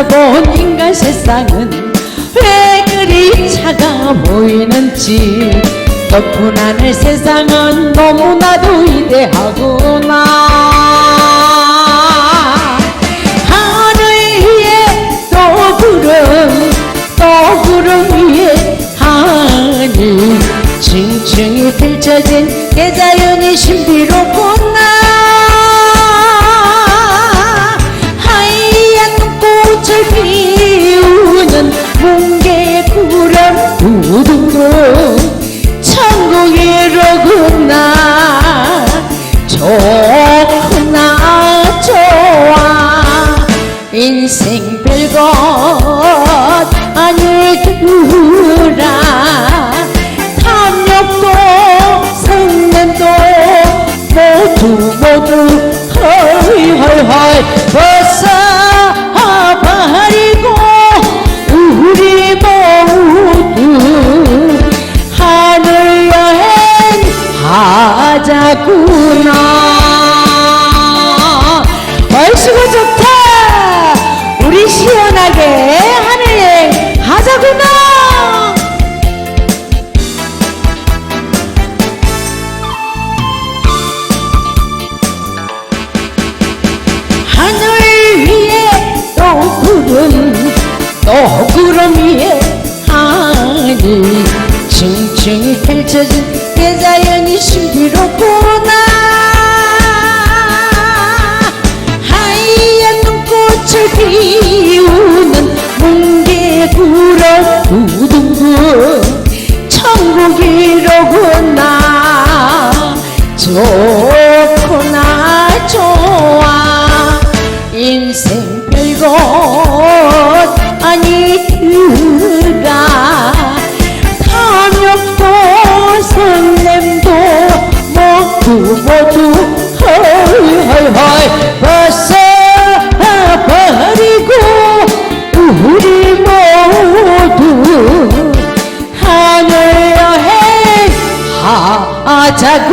살아본 인간 세상은 왜 그리 차가 보이는지. 높은 하늘 세상은 너무나도 위대하구나. 하늘 위에 또 구름 또 구름 위에 하늘. 층층이 펼쳐진 대자연이 신비롭구나 인생 별것 아니구나 탐욕도 성냄도 모두 모두 헐헐헐 벗어 버리고 우리 모두 하늘 여행 하자꾸나 시원하게 하늘 여행 하자꾸나. 하늘 위에 또 구름 또 구름 위에 하늘. 층층이 펼쳐진 대자연이 신비롭구나 모두 헐헐헐 벗어 버리고 우리 모두 하늘 여행 하자구